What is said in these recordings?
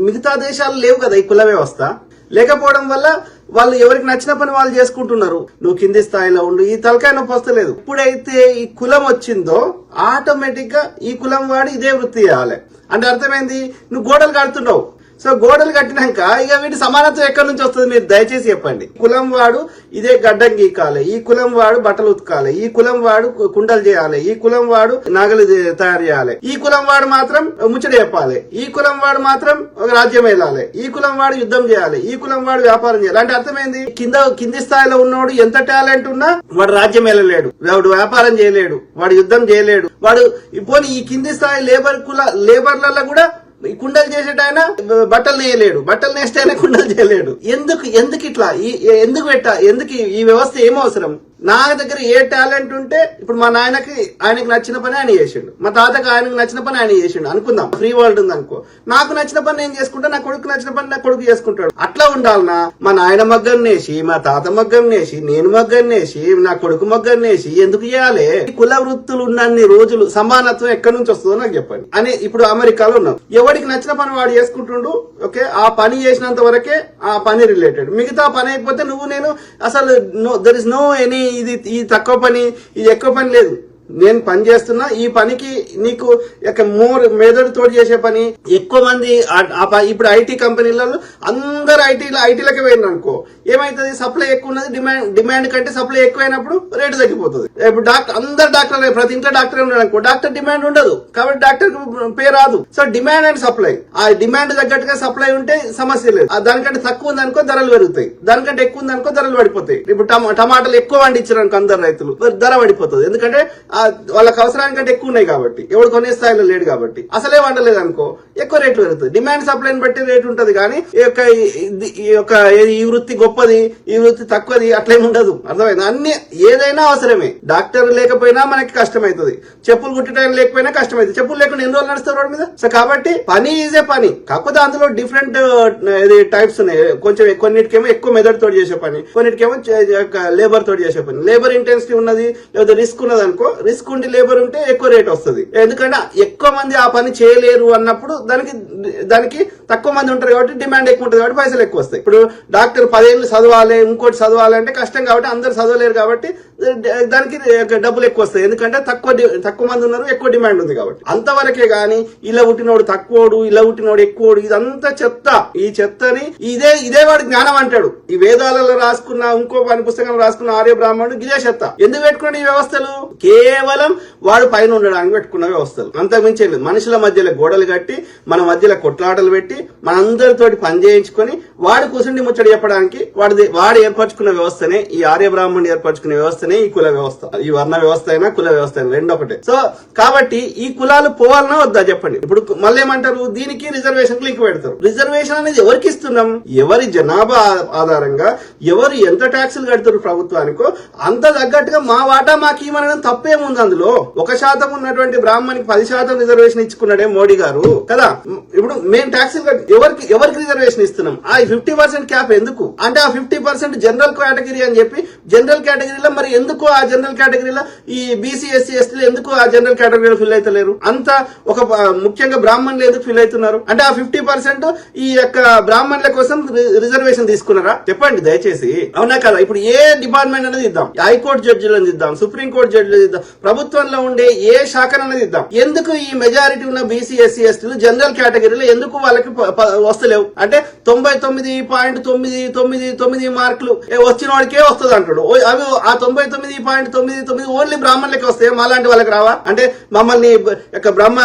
మిగతా దేశాలు లేవు కదా ఈ కుల వ్యవస్థ. లేకపోవడం వల్ల వాళ్ళు ఎవరికి నచ్చిన పని వాళ్ళు చేసుకుంటున్నారు. నువ్వు కింది స్థాయిలో ఉండు ఈ తలకాయ నొప్పి వస్తలేదు. ఇప్పుడైతే ఈ కులం వచ్చిందో ఆటోమేటిక్గా ఈ కులం వాడి ఇదే వృత్తి చేయాలి. అంటే అర్థమైంది? నువ్వు గోడలు కడుతున్నావు. సో గోడలు కట్టినాక ఇక వీటి సమానత్వం ఎక్కడి నుంచి వస్తుంది మీరు దయచేసి చెప్పండి. కులం వాడు ఇదే గడ్డం గీకాలి ఈ కులం వాడు బట్టలు ఉతకాలి ఈ కులం వాడు కుండలు చేయాలి ఈ కులం వాడు నగలు తయారు చేయాలి. ఈ కులం వాడు మాత్రం ముచ్చట చెప్పాలి ఈ కులం వాడు మాత్రం ఒక రాజ్యం వెళ్ళాలి ఈ కులం వాడు యుద్ధం చేయాలి ఈ కులం వాడు వ్యాపారం చేయాలి. అంటే అర్థమైంది? కింద కింది స్థాయిలో ఉన్నవాడు ఎంత టాలెంట్ ఉన్నా వాడు రాజ్యం వెళ్ళలేడు వాడు వ్యాపారం చేయలేడు వాడు యుద్ధం చేయలేడు వాడు పోనీ ఈ కింది స్థాయి లేబర్ కుల లేబర్లలో కూడా ఈ కుండలు చేసేటైనా బట్టలు నేయలేడు బట్టలు నేస్తే ఆయన కుండలు చేయలేడు. ఎందుకు ఎందుకు ఇట్లా? ఈ- ఎందుకు పెట్ట ఎందుకు ఈ వ్యవస్థ ఏం అవసరం? నా దగ్గర ఏ టాలెంట్ ఉంటే ఇప్పుడు మా నాయనకి ఆయనకి నచ్చిన పని ఆయన చేసిండు. మా తాతకి ఆయనకు నచ్చిన పని ఆయన చేసిండు. అనుకుందాం. ఫ్రీ వరల్డ్ ఉంది అనుకో. నాకు నచ్చిన పని నేను చేసుకుంటా నా కొడుకు నచ్చిన పని నా కొడుకు చేసుకుంటాడు. అట్లా ఉండాలనా? మా నాయన మగ్గం నేసి మా తాత మగ్గం నేసి నేను మగ్గం నేసి నా కొడుకు మగ్గం నేసి ఎందుకు చేయాలి? కుల వృత్తులు ఉన్నన్ని రోజులు సమానత్వం ఎక్కడి నుంచి వస్తుందో నాకు చెప్పండి. అని ఇప్పుడు అమెరికాలో ఉన్నాం. ఎవరికి నచ్చిన పని వాడు చేసుకుంటుండు ఓకే? ఆ పని చేసినంత వరకే ఆ పని రిలేటెడ్ మిగతా పని అయిపోతే నువ్వు నేను అసలు no there is no any ఇది ఇది తక్కువ పని ఇది ఎక్కువ పని లేదు. నేను పని చేస్తున్నా ఈ పనికి నీకు మోర్ మోర్ మెదడుతో చేసే పని. ఎక్కువ మంది ఆ- ప- ఇప్పుడు ఐటీ కంపెనీలలో అందరు ఐటీలో ఐటీలకి పోయింది అనుకో ఏమైతుంది? సప్లై ఎక్కువ ఉన్నది డిమాండ్ డిమాండ్ కంటే సప్లై ఎక్కువైనప్పుడు రేటు తగ్గిపోతుంది. ఇప్పుడు డాక్టర్ అందరు డాక్టర్ ప్రతి ఇంట్లో డాక్టర్ ఉన్నాడు అనుకో డాక్టర్ డిమాండ్ ఉండదు. కాబట్టి డాక్టర్ పే రాదు. So demand and supply. ఆ డిమాండ్ తగ్గట్టుగా సప్లై ఉంటే సమస్య లేదు. ఆ దానికంటే తక్కువ ఉంది అనుకో ధరలు పెరుగుతాయి. దానికంటే ఎక్కువ ఉంది అనుకో ధరలు పడిపోతాయి. ఇప్పుడు టమాటాలు ఎక్కువ పండించారు అనుకో అందరు రైతులు ధర పడిపోతుంది. ఎందుకంటే వాళ్ళకి అవసరానికంటే ఎక్కువ ఉన్నాయి కాబట్టి. ఎవడు కొనే స్థాయిలో లేడు కాబట్టి. అసలే వండలేదు అనుకో ఎక్కువ రేట్లు పెరుగుతుంది డిమాండ్ సప్లైని బట్టి రేటు ఉంటుంది కానీ ఈ యొక్క ఇది- ఈ యొక్క ఈ వృత్తి గొప్పది ఈ వృత్తి తక్కువది అట్లేం ఉండదు. అర్థమైంది? అన్ని ఏదైనా అవసరమే. డాక్టర్ లేకపోయినా మనకి కష్టమవుతుంది చెప్పులు కుట్టడం లేకపోయినా కష్టమవుతుంది చెప్పులు లేకుండా ఎన్ని రోజులు నడుస్తారు రోడ్డు మీద? సో కాబట్టి పని ఈజే పని. కాకపోతే అందులో డిఫరెంట్ ఇది టైప్స్ ఉన్నాయి. కొంచెం కొన్నిటికేమో ఎక్కువ మెదడు తోటి చేసే పని. కొన్నిటికేమో లేబర్ తోటి చేసే పని. లేబర్ ఇంటెన్సిటీ ఉన్నది లేదా రిస్క్ ఉన్నది అనుకో రిస్క్ ఉండి లేబర్ ఉంటే ఎక్కువ రేట్ వస్తుంది. ఎందుకంటే ఎక్కువ మంది ఆ పని చేయలేరు అన్నప్పుడు దానికి దానికి తక్కువ మంది ఉంటారు కాబట్టి డిమాండ్ ఎక్కువ ఉంటుంది కాబట్టి పైసలు ఎక్కువ వస్తాయి. ఇప్పుడు డాక్టర్ పదేళ్ళు చదవాలి ఇంకోటి చదవాలి అంటే కష్టం కాబట్టి అందరు చదవలేరు కాబట్టి దానికి డబ్బులు ఎక్కువ వస్తాయి. ఎందుకంటే తక్కువ తక్కువ మంది ఉన్నారు ఎక్కువ డిమాండ్ ఉంది కాబట్టి. అంతవరకే గాని ఇలా పుట్టినోడు తక్కువడు ఇలా పుట్టినోడు ఎక్కువడు ఇదంతా చెత్త. ఈ చెత్తని ఇదే ఇదే వాడు జ్ఞానం అంటాడు. ఈ వేదాలలో రాసుకున్న ఇంకో పని పుస్తకం రాసుకున్న ఆర్య బ్రాహ్మణుడు ఇదే చెత్త. ఎందుకు పెట్టుకున్నాడు ఈ వ్యవస్థలు? కే కేవలం వాడు పైన ఉండడానికి పెట్టుకున్న వ్యవస్థలు అంతకుమించి లేదు. మనుషుల మధ్యలో గోడలు కట్టి మన మధ్యలో కొట్లాటలు పెట్టి మనందరితోటి పని చేయించుకొని వాడు కూసుండి ముచ్చట చెప్పడానికి వాడి వాడు ఏర్పరచుకున్న వ్యవస్థనే ఈ ఆర్య బ్రాహ్మణుడు ఏర్పరచుకున్న వ్యవస్థనే ఈ కుల వ్యవస్థ. ఈ వర్ణ వ్యవస్థ అయినా కుల వ్యవస్థ అయినా రెండు ఒకటే సో కాబట్టి ఈ కులాలు పోవాలన్నా వద్దా చెప్పండి. ఇప్పుడు మళ్ళీ ఏమంటారు? దీనికి రిజర్వేషన్ లింక్ పెడతారు. రిజర్వేషన్ అనేది ఎవరికి ఇస్తున్నాం? ఎవరి జనాభా ఆధారంగా ఎవరు ఎంత ట్యాక్సులు కడతారు ప్రభుత్వానికో అంత తగ్గట్టుగా మా వాటా మాకు తప్పేమో ఉంది అందులో. ఒక శాతం ఉన్నటువంటి బ్రాహ్మణికి పది శాతం రిజర్వేషన్ ఇచ్చుకున్నాడే మోడీ గారు. కదా? ఇప్పుడు మేము ట్యాక్స్ కట్టి ఎవరికి ఎవరికి రిజర్వేషన్ ఇస్తున్నాం? ఆ ఫిఫ్టీ పర్సెంట్ క్యాప్ ఎందుకు? అంటే ఆ ఫిఫ్టీ పర్సెంట్ జనరల్ కేటగిరీ అని చెప్పి జనరల్ కేటగిరీలో మరి ఎందుకు ఆ జనరల్ కేటగిరీలో ఈ బీసీ ఎస్సీ ఎస్టీలు ఎందుకు ఆ జనరల్ కేటగిరీలో ఫిల్ అవుతలేరు అంత ఒక ముఖ్యంగా బ్రాహ్మణులు ఎందుకు ఫిల్ అవుతున్నారు? అంటే ఆ ఫిఫ్టీ పర్సెంట్ ఈ యొక్క బ్రాహ్మణుల కోసం రిజర్వేషన్ తీసుకున్నారా? చెప్పండి దయచేసి. అవునా కదా? ఇప్పుడు ఏ డిపార్ట్మెంట్ అనేది ఇద్దాం? హైకోర్టు జడ్జిలను ఇద్దాం సుప్రీం కోర్టు జడ్జిలో ఇద్దాం. ప్రభుత్వంలో ఉండే ఏ శాఖనన్నది ఇద్దాం. ఎందుకు ఈ మెజారిటీ ఉన్న బీసీ ఎస్సీ ఎస్టీలు జనరల్ కేటగిరీలో ఎందుకు వాళ్ళకి వస్తలేవు? అంటే తొంభై తొమ్మిది పాయింట్ తొమ్మిది తొమ్మిది తొమ్మిది మార్కులు వచ్చిన వాడికే వస్తుంది అంటాడు. ఓ- అవి ఆ తొంభై తొమ్మిది పాయింట్ తొమ్మిది తొమ్మిది ఓన్లీ బ్రాహ్మణులకి వస్తాయి? మాలాంటి వాళ్ళకి రావా? అంటే మమ్మల్ని యొక్క బ్రహ్మ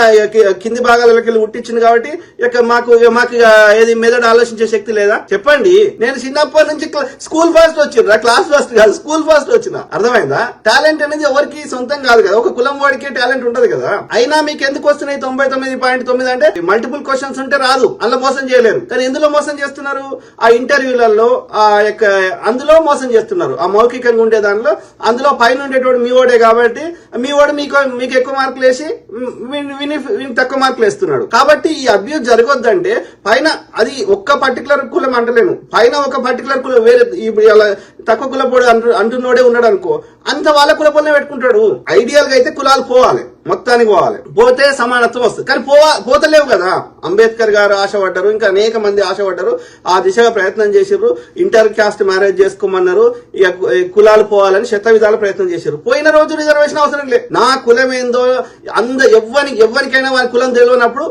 కింది భాగాలకి ఉట్టించింది కాబట్టి ఇక మాకు మాకు ఏది మెదడు ఆలోచించే శక్తి లేదా? చెప్పండి. నేను చిన్నప్పటి నుంచి స్కూల్ ఫస్ట్ వచ్చిన క్లాస్ ఫస్ట్ కాదు స్కూల్ ఫస్ట్ వచ్చిన. అర్థమైందా? టాలెంట్ అనేది ఎవరికి సొంతంగా సొంతం కాదు కదా. ఒక కులం వాడికే టాలెంట్ ఉంటది కదా. అయినా మీకు ఎందుకు వస్తున్నాయి తొంభై తొమ్మిది పాయింట్ తొమ్మిది అంటే మల్టిపుల్ క్వశ్చన్స్ ఉంటే రాదు. అందులో మోసం చేయలేరు. కానీ ఎందులో మోసం చేస్తున్నారు? ఆ ఇంటర్వ్యూలలో ఆ యొక్క అందులో మోసం చేస్తున్నారు. ఆ మౌఖికంగా ఉండే దానిలో. అందులో పైన ఉండేటోడు మీ ఓడే కాబట్టి మీ ఓడు మీకు మీకు ఎక్కువ మార్కులు వేసి విని విని తక్కువ మార్కులు వేస్తున్నాడు. కాబట్టి ఈ అబ్యూజ్ జరగొద్దంటే పైన అది ఒక్క పర్టికులర్ కులం అంటలేను పైన ఒక పర్టికులర్ కులం వేరే ఇప్పుడు తక్కువ కులపోడు అంటు అంటున్నోడే ఉన్నాడు అనుకో అంత వాళ్ళ కులపోలనే పెట్టుకుంటాడు. ఐడియల్గా అయితే కులాలు పోవాలి. మొత్తానికి పోవాలి. పోతే సమానత్వం వస్తుంది. కానీ పోవా పోతలేవు కదా. అంబేద్కర్ గారు ఆశపడ్డారు ఇంకా అనేక మంది ఆశపడ్డారు ఆ దిశగా ప్రయత్నం చేసారు ఇంటర్ కాస్ట్ మ్యారేజ్ చేసుకోమన్నారు. ఇక కులాలు పోవాలని శత విధాలు ప్రయత్నం చేశారు పోయిన రోజు రిజర్వేషన్ అవసరం లేదు నా కులం ఏందో అంద ఎవ్వరికి ఎవరికైనా వారి కులం తెలియనప్పుడు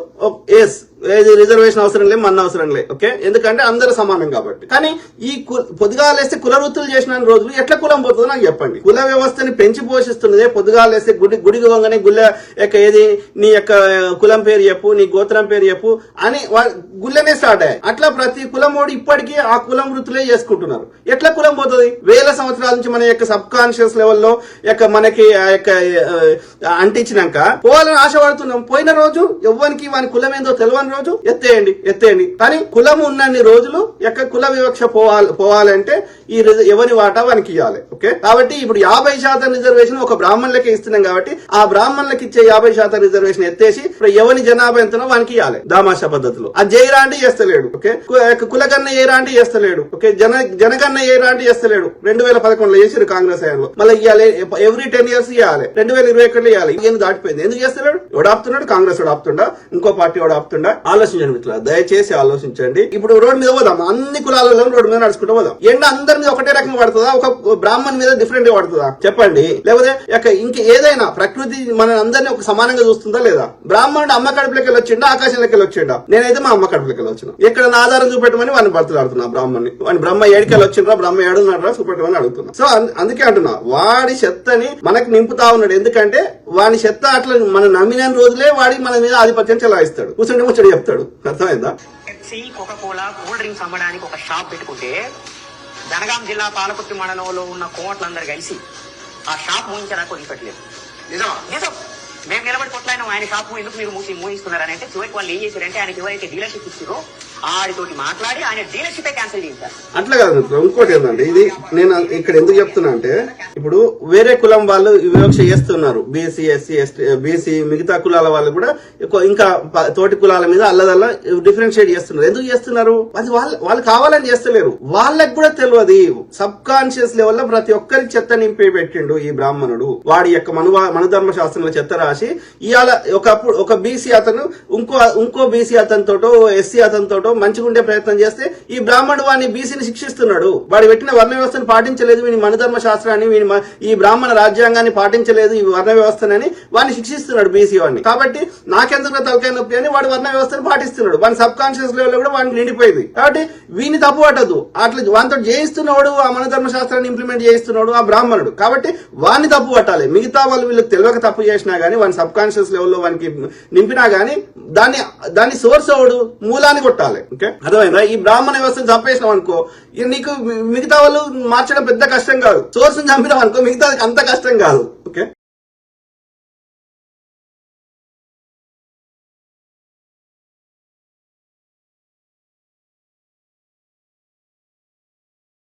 ఎస్ ఏది రిజర్వేషన్ అవసరం లేదు మన అవసరం లేదు ఓకే? ఎందుకంటే అందరూ సమానం కాబట్టి. కానీ ఈ కు- పొద్దుగాలేస్తే కుల వృత్తులు చేసిన రోజులు ఎట్లా కులం పోతుందో నాకు చెప్పండి. కుల వ్యవస్థని పెంచి పోషిస్తున్నదే పొద్దుగాలేస్తే గుడి గుడికి వంగనే గుళ్ళ యొక్క ఏది నీ యొక్క కులం పేరు చెప్పు నీ గోత్రం పేరు చెప్పు అని గుళ్ళనే స్టార్ట్ అయ్యాయి. అట్లా ప్రతి కులం వాడు ఇప్పటికీ ఆ కులం వృత్తులే చేసుకుంటున్నారు. ఎట్లా కులం పోతుంది? వేల సంవత్సరాల నుంచి మన యొక్క సబ్ కాన్షియస్ లెవెల్లో యొక్క మనకి ఆ యొక్క అంటించినాక పోవాలని ఆశపడుతున్నాం పోయిన రోజు ఎవ్వరికి వాని కులం ఏందో తెలియని రోజు ఎత్తేయండి ఎత్తేయండి. కానీ కులం ఉన్నన్ని రోజులు యొక్క కుల వివక్ష పోవాలి పోవాలంటే ఈ ఎవరి వాటా వానికి ఇవ్వాలి ఓకే? కాబట్టి ఇప్పుడు యాభై శాతం రిజర్వేషన్ ఒక బ్రాహ్మణులకే ఇస్తున్నాం కాబట్టి ఆ బ్రాహ్మణులకు ఇచ్చే యాభై శాతం రిజర్వేషన్ ఎత్తేసి ఇప్పుడు ఎవరి జనాభా ఎంతనో వానికి ఇవ్వాలి దామాషా పద్ధతిలో. అది చేయరా అంటే చేస్తలేడు ఓకే? కు- యొక్క కులగన్న ఏరా అంటే చేస్తలేడు ఓకే? జన జనగన్న ఏరా అంటే చేస్తలేడు. రెండు వేల పదకొండులో చేసారు కాంగ్రెస్ హయాంలో. మళ్ళీ ఇవ్వాలి ఎవ్రీ టెన్ ఇయర్స్ ఇవ్వాలి రెండు వేల ఇరవై ఒకటిలో ఇవ్వాలి ఏం దాటిపోయింది. ఎందుకు చేస్తలేడు? ఎవడు ఆపుతున్నాడు? కాంగ్రెస్ వాడు ఆపుతుండా? ఇంకో పార్టీ వాడు ఆపుతుండా? ఆలోచించండి మిత్రులు దయచేసి ఆలోచించండి. ఇప్పుడు రోడ్డు మీద పోదాం. అన్ని కులాలలో రోడ్డు మీద నడుచుకుంటూ పోదాం. ఎండ అందరి మీద ఒకటే రకంగా పడుతుందా ఒక బ్రాహ్మణ్ మీద డిఫరెంట్గా పడుతుందా చెప్పండి. లేకపోతే ఇంక ఏదైనా ప్రకృతి మన అందరినీ ఒక సమానంగా చూస్తుందా లేదా? బ్రాహ్మణుడు అమ్మ కడుపులోకి వెళ్ళి ఆకాశంలోకి వెళ్ళి వచ్చిండా? నేనైతే మా అమ్మ కడుపులోకి వచ్చిన. ఇక్కడ నా ఆధారం చూపెట్టమని వాడిని బతులాడుతున్నా బ్రాహ్మణ్ణి వాడిని బ్రహ్మ ఏడికెళ్ళి వచ్చిండ్రా బ్రహ్మ ఏడున్నారా చూపెట్టమని అడుగుతున్నా. సో అందుకే అంటున్నా వాడి చెత్తని మనకు నింపుతా ఉన్నాడు. ఎందుకంటే వాడి చెత్త అట్లా మనం నమ్మిన రోజులే వాడి మన మీద ఆధిపత్యం చెలాయిస్తాడు. కూర్చుంటే ముచ్చడి చెప్తాడు. అర్థమైందా? Pepsi Coca Cola cool drinks అమ్మడానికి ఒక షాప్ పెట్టుకుంటే జనగాం జిల్లా పాలకుర్తి మండలంలో ఉన్న కోమట్లందరూ కలిసి ఆ షాప్ మూయించడానికి వదిలిపెట్టలేదు నిజమా? నిజం మేము నిలబడి కొట్లాయినా ఆయన షాప్ ఎందుకు మీరు మూసి మూయిస్తున్నారని అంటే చివరికి వాళ్ళు ఏం చేశారంటే ఆయనకి ఎవరైతే డీలర్షిప్ ఇచ్చారో ఆడితోటి మాట్లాడి ఆయన డీలర్షిప్ క్యాన్సిల్ చేశారు. అట్లా కాదు ఇంకోటి ఏంటంటే ఇది నేను ఇక్కడ ఎందుకు చెప్తున్నా అంటే ఇప్పుడు వేరే కులం వాళ్ళు వివక్ష చేస్తున్నారు. బీసీ ఎస్సీ ఎస్టీ బీసీ మిగతా కులాల వాళ్ళు కూడా ఇంకా తోటి కులాల మీద అల్లదల్ల డిఫరెన్షియేట్ చేస్తున్నారు. ఎందుకు చేస్తున్నారు? అది వాళ్ళు వాళ్ళు కావాలని చేస్తలేరు. వాళ్ళకి కూడా తెలియదు సబ్ కాన్షియస్ లెవెల్లో ప్రతి ఒక్కరికి చెత్త నింపి పెట్టిండు ఈ బ్రాహ్మణుడు. వాడి యొక్క మను మనుధర్మ శాస్త్రంలో చెత్త రాసి ఇవాళ ఒకప్పుడు ఒక బీసీ అతను ఇంకో ఇంకో బీసీ అతనితోటో ఎస్సీ అతనితోటో మంచిగా ఉండే ప్రయత్నం చేస్తే ఈ బ్రాహ్మణుడు వాడిని బీసీని శిక్షిస్తున్నాడు. వాడు పెట్టిన వర్ణ వ్యవస్థను పాటించలేదు వీని మనధర్మ శాస్త్రాన్ని వీని ఈ బ్రాహ్మణ రాజ్యాంగాన్ని పాటించలేదు ఈ వర్ణ వ్యవస్థనని వాడిని శిక్షిస్తున్నాడు బీసీ వాడిని. కాబట్టి నాకెందుకు తలకాయ నొప్పి అని వాడు వర్ణ వ్యవస్థను పాటిస్తున్నాడు. వాడి సబ్ కాన్షియస్ లెవెల్ కూడా వాడిని నిండిపోయింది. కాబట్టి వీని తప్పు పట్టదు. అట్లా వానితో చేయిస్తున్నవాడు ఆ మనధర్మ శాస్త్రాన్ని ఇంప్లిమెంట్ చేయిస్తున్నాడు ఆ బ్రాహ్మణుడు. కాబట్టి వాడిని తప్పు పట్టాలి. మిగతా వాళ్ళు వీళ్ళకి తెలియక తప్పు చేసినా గానీ వాని సబ్ కాన్షియస్ లెవెల్లో వానికి నింపినా గానీ దాన్ని దాన్ని సోర్స్ అవడు మూలాన్ని కొట్టాలి. ఓకే? అర్థమైందా? ఈ బ్రాహ్మణ వ్యవస్థను చంపేసినాం అనుకో నీకు మిగతా వాళ్ళు మార్చడం పెద్ద కష్టం కాదు. సోర్స్ని చంపినాం అనుకో మిగతా అంత కష్టం కాదు. ఓకే?